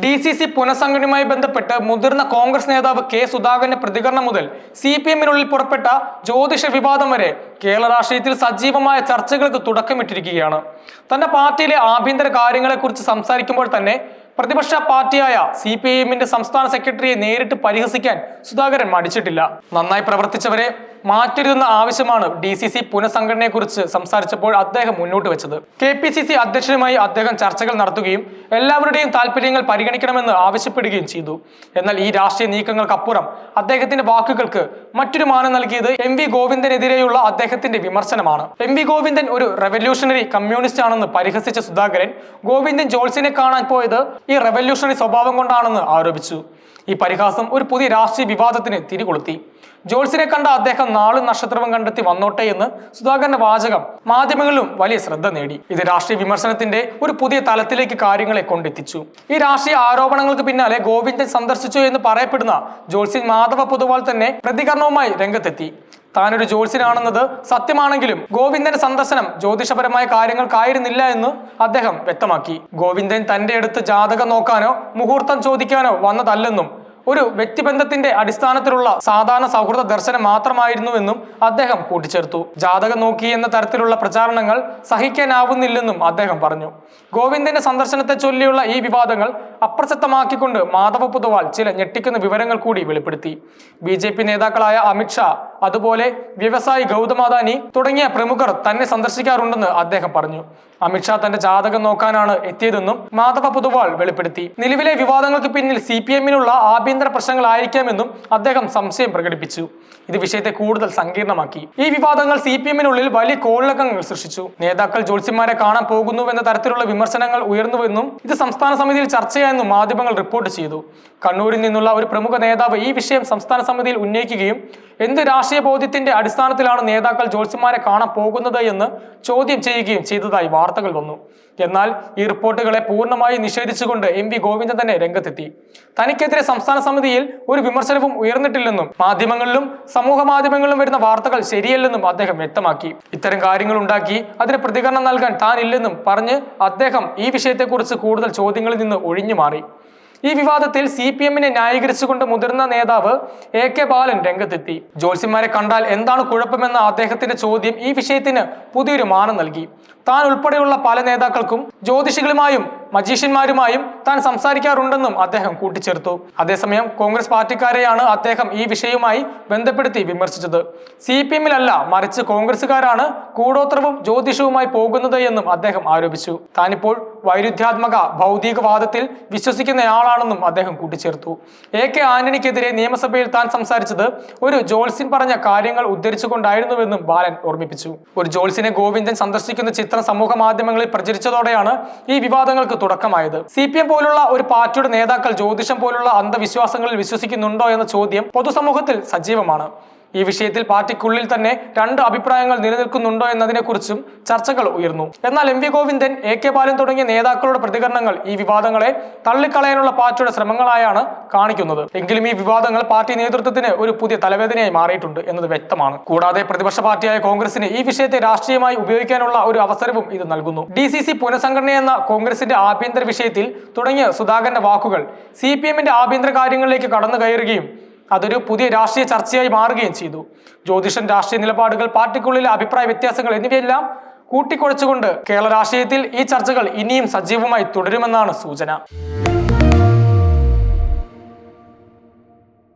D C C പുനഃസംഘടനയുമായി ബന്ധപ്പെട്ട് മുതിർന്ന കോൺഗ്രസ് നേതാവ് കെ സുധാകരന്റെ പ്രതികരണം മുതൽ സി പി എമ്മിനുള്ളിൽ പുറപ്പെട്ട ജ്യോതിഷ വിവാദം വരെ കേരള രാഷ്ട്രീയത്തിൽ സജീവമായ ചർച്ചകൾക്ക് തുടക്കമിട്ടിരിക്കുകയാണ്. തന്റെ പാർട്ടിയിലെ ആഭ്യന്തര കാര്യങ്ങളെക്കുറിച്ച് സംസാരിക്കുമ്പോൾ തന്നെ പ്രതിപക്ഷ പാർട്ടിയായ സി പി ഐ എമ്മിന്റെ സംസ്ഥാന സെക്രട്ടറിയെ നേരിട്ട് പരിഹസിക്കാൻ സുധാകരൻ മടിച്ചിട്ടില്ല. നന്നായി പ്രവർത്തിച്ചവരെ മാറ്റരുതെന്ന ആവശ്യമാണ് ഡി സി സി പുനഃസംഘടനയെക്കുറിച്ച് സംസാരിച്ചപ്പോൾ അദ്ദേഹം മുന്നോട്ട് വെച്ചത്. കെ പി സി സി അധ്യക്ഷനുമായി അദ്ദേഹം ചർച്ചകൾ നടത്തുകയും എല്ലാവരുടെയും താല്പര്യങ്ങൾ പരിഗണിക്കണമെന്ന് ആവശ്യപ്പെടുകയും ചെയ്തു. എന്നാൽ ഈ രാഷ്ട്രീയ നീക്കങ്ങൾക്കപ്പുറം അദ്ദേഹത്തിന്റെ വാക്കുകൾക്ക് മറ്റൊരു മാനം നൽകിയത് എം വി ഗോവിന്ദനെതിരെയുള്ള അദ്ദേഹത്തിന്റെ വിമർശനമാണ്. എം വി ഗോവിന്ദൻ ഒരു റെവല്യൂഷണറി കമ്മ്യൂണിസ്റ്റ് ആണെന്ന് പരിഹസിച്ച സുധാകരൻ ഗോവിന്ദൻ ജോൾസിനെ കാണാൻ പോയത് ഈ റെവല്യൂഷണറി സ്വഭാവം കൊണ്ടാണെന്ന് ആരോപിച്ചു. ഈ പരിഹാസം ഒരു പുതിയ രാഷ്ട്രീയ വിവാദത്തിന് തിരികൊളുത്തി. ജോൾസിനെ കണ്ട അദ്ദേഹം നാളും നക്ഷത്രവും കണ്ടെത്തി വന്നോട്ടെ എന്ന് സുധാകരന്റെ വാചകം മാധ്യമങ്ങളിലും വലിയ ശ്രദ്ധ നേടി. ഇത് രാഷ്ട്രീയ വിമർശനത്തിന്റെ ഒരു പുതിയ തലത്തിലേക്ക് കാര്യങ്ങളെ കൊണ്ടെത്തിച്ചു. ഈ രാഷ്ട്രീയ ആരോപണങ്ങൾക്ക് പിന്നാലെ ഗോവിന്ദൻ സന്ദർശിച്ചു എന്ന് പറയപ്പെടുന്ന ജോൾസിൻ മാധവ പൊതുവാൾ തന്നെ പ്രതികരണവുമായി രംഗത്തെത്തി. താനൊരു ജ്യോത്സ്യനാണെന്നത് സത്യമാണെങ്കിലും ഗോവിന്ദന്റെ സന്ദർശനം ജ്യോതിഷപരമായ കാര്യങ്ങൾക്കായിരുന്നില്ല എന്ന് അദ്ദേഹം വ്യക്തമാക്കി. ഗോവിന്ദൻ തന്റെ അടുത്ത് ജാതകം നോക്കാനോ മുഹൂർത്തം ചോദിക്കാനോ വന്നതല്ലെന്നും ഒരു വ്യക്തിബന്ധത്തിന്റെ അടിസ്ഥാനത്തിലുള്ള സാധാരണ സൗഹൃദ ദർശനം മാത്രമായിരുന്നുവെന്നും അദ്ദേഹം കൂട്ടിച്ചേർത്തു. ജാതകം നോക്കി എന്ന തരത്തിലുള്ള പ്രചാരണങ്ങൾ സഹിക്കാനാവുന്നില്ലെന്നും അദ്ദേഹം പറഞ്ഞു. ഗോവിന്ദന്റെ സന്ദർശനത്തെ ചൊല്ലിയുള്ള ഈ വിവാദങ്ങൾ അപ്രസക്തമാക്കിക്കൊണ്ട് മാധവ പൊതുവാൾ ചില ഞെട്ടിക്കുന്ന വിവരങ്ങൾ കൂടി വെളിപ്പെടുത്തി. ബി നേതാക്കളായ അമിത്ഷാ അതുപോലെ വ്യവസായി ഗൗതം അദാനി തുടങ്ങിയ പ്രമുഖർ തന്നെ സന്ദർശിക്കാറുണ്ടെന്ന് അദ്ദേഹം പറഞ്ഞു. അമിത്ഷാ തന്റെ ജാതകം നോക്കാനാണ് എത്തിയതെന്നും മാധവ പൊതുവാൾ വെളിപ്പെടുത്തി. നിലവിലെ വിവാദങ്ങൾക്ക് പിന്നിൽ സി പി എമ്മിനുള്ള ആഭ്യന്തര പ്രശ്നങ്ങളായിരിക്കാമെന്നും അദ്ദേഹം സംശയം പ്രകടിപ്പിച്ചു. ഇത് വിഷയത്തെ കൂടുതൽ സങ്കീർണമാക്കി. ഈ വിവാദങ്ങൾ സി പി എമ്മിനുള്ളിൽ വലിയ കോളിളക്കങ്ങൾ സൃഷ്ടിച്ചു. നേതാക്കൾ ജോത്സ്യന്മാരെ കാണാൻ പോകുന്നുവെന്ന തരത്തിലുള്ള വിമർശനങ്ങൾ ഉയർന്നുവെന്നും ഇത് സംസ്ഥാന സമിതിയിൽ ചർച്ചയായെന്നും മാധ്യമങ്ങൾ റിപ്പോർട്ട് ചെയ്തു. കണ്ണൂരിൽ നിന്നുള്ള ഒരു പ്രമുഖ നേതാവ് ഈ വിഷയം സംസ്ഥാന സമിതിയിൽ ഉന്നയിക്കുകയും എന്ത് രാഷ്ട്രീയ ബോധ്യത്തിന്റെ അടിസ്ഥാനത്തിലാണ് നേതാക്കൾ ജോത്സ്യന്മാരെ കാണാൻ പോകുന്നത് എന്ന് ചോദ്യം ചെയ്യുകയും ചെയ്തതായി വാർത്തകൾ വന്നു. എന്നാൽ ഈ റിപ്പോർട്ടുകളെ പൂർണമായി നിഷേധിച്ചുകൊണ്ട് എം വി ഗോവിന്ദൻ തന്നെ രംഗത്തെത്തി. തനിക്കെതിരെ സംസ്ഥാന സമിതിയിൽ ഒരു വിമർശനവും ഉയർന്നിട്ടില്ലെന്നും മാധ്യമങ്ങളിലും സമൂഹ മാധ്യമങ്ങളിലും വരുന്ന വാർത്തകൾ ശരിയല്ലെന്നും അദ്ദേഹം വ്യക്തമാക്കി. ഇത്തരം കാര്യങ്ങൾ ഉണ്ടാക്കി അതിന് പ്രതികരണം നൽകാൻ താനില്ലെന്നും പറഞ്ഞ് അദ്ദേഹം ഈ വിഷയത്തെക്കുറിച്ച് കൂടുതൽ ചോദ്യങ്ങളിൽ നിന്ന് ഒഴിഞ്ഞു മാറി ഈ വിവാദത്തിൽ സി പി എമ്മിനെ ന്യായീകരിച്ചുകൊണ്ട് മുതിർന്ന നേതാവ് എ കെ ബാലൻ രംഗത്തെത്തി. ജോത്സ്യന്മാരെ കണ്ടാൽ എന്താണ് കുഴപ്പമെന്ന അദ്ദേഹത്തിന്റെ ചോദ്യം ഈ വിഷയത്തിന് പുതിയൊരു മാനം നൽകി. താൻ ഉൾപ്പെടെയുള്ള പല നേതാക്കൾക്കും ജ്യോതിഷികളുമായും മജീഷ്യന്മാരുമായും താൻ സംസാരിക്കാറുണ്ടെന്നും അദ്ദേഹം കൂട്ടിച്ചേർത്തു. അതേസമയം കോൺഗ്രസ് പാർട്ടിക്കാരെയാണ് അദ്ദേഹം ഈ വിഷയവുമായി ബന്ധപ്പെടുത്തി വിമർശിച്ചത്. സി പി എമ്മിലല്ല മറിച്ച് കോൺഗ്രസുകാരാണ് കൂടോത്രവും ജ്യോതിഷവുമായി പോകുന്നത് എന്നും അദ്ദേഹം ആരോപിച്ചു. താനിപ്പോൾ വൈരുദ്ധ്യാത്മക ഭൗതികവാദത്തിൽ വിശ്വസിക്കുന്നയാളാണെന്നും അദ്ദേഹം കൂട്ടിച്ചേർത്തു. എ കെ ആന്റണിക്കെതിരെ നിയമസഭയിൽ താൻ സംസാരിച്ചത് ഒരു ജോൾസിൻ പറഞ്ഞ കാര്യങ്ങൾ ഉദ്ധരിച്ചുകൊണ്ടായിരുന്നുവെന്നും ബാലൻ ഓർമ്മിപ്പിച്ചു. ഒരു ജോൾസിനെ ഗോവിന്ദൻ സന്ദർശിക്കുന്ന ചിത്രം സമൂഹ മാധ്യമങ്ങളിൽ പ്രചരിച്ചതോടെയാണ് ഈ വിവാദങ്ങൾക്ക് തുടക്കമായത്. സി പോലുള്ള ഒരു പാർട്ടിയുടെ നേതാക്കൾ ജ്യോതിഷം പോലുള്ള അന്ധവിശ്വാസങ്ങളിൽ വിശ്വസിക്കുന്നുണ്ടോ എന്ന ചോദ്യം പൊതുസമൂഹത്തിൽ സജീവമാണ്. ഈ വിഷയത്തിൽ പാർട്ടിക്കുള്ളിൽ തന്നെ രണ്ട് അഭിപ്രായങ്ങൾ നിലനിൽക്കുന്നുണ്ടോ എന്നതിനെക്കുറിച്ചും ചർച്ചകൾ ഉയർന്നു. എന്നാൽ M V Govindan A K Balan തുടങ്ങിയ നേതാക്കളുടെ പ്രതികരണങ്ങൾ ഈ വിവാദങ്ങളെ തള്ളിക്കളയാനുള്ള പാർട്ടിയുടെ ശ്രമങ്ങളായാണ് കാണിക്കുന്നത്. എങ്കിലും ഈ വിവാദങ്ങൾ പാർട്ടി നേതൃത്വത്തിന് ഒരു പുതിയ തലവേദനയായി മാറിയിട്ടുണ്ട് എന്നത് വ്യക്തമാണ്. കൂടാതെ പ്രതിപക്ഷ പാർട്ടിയായ കോൺഗ്രസിന് ഈ വിഷയത്തെ രാഷ്ട്രീയമായി ഉപയോഗിക്കാനുള്ള ഒരു അവസരവും ഇത് നൽകുന്നു. ഡി സി സി പുനഃസംഘടനയെന്ന കോൺഗ്രസിന്റെ ആഭ്യന്തര വിഷയത്തിൽ തുടങ്ങിയ സുധാകരന്റെ വാക്കുകൾ സി പി എമ്മിന്റെ ആഭ്യന്തര കാര്യങ്ങളിലേക്ക് കടന്നു കയറുകയും അതൊരു പുതിയ രാഷ്ട്രീയ ചർച്ചയായി മാറുകയും ചെയ്തു. ജ്യോതിഷൻ രാഷ്ട്രീയ നിലപാടുകൾ പാർട്ടിക്കുള്ളിലെ അഭിപ്രായ വ്യത്യാസങ്ങൾ എന്നിവയെല്ലാം കൂട്ടിക്കുഴച്ചുകൊണ്ട് കേരള രാഷ്ട്രീയത്തിൽ ഈ ചർച്ചകൾ ഇനിയും സജീവമായി തുടരുമെന്നാണ് സൂചന.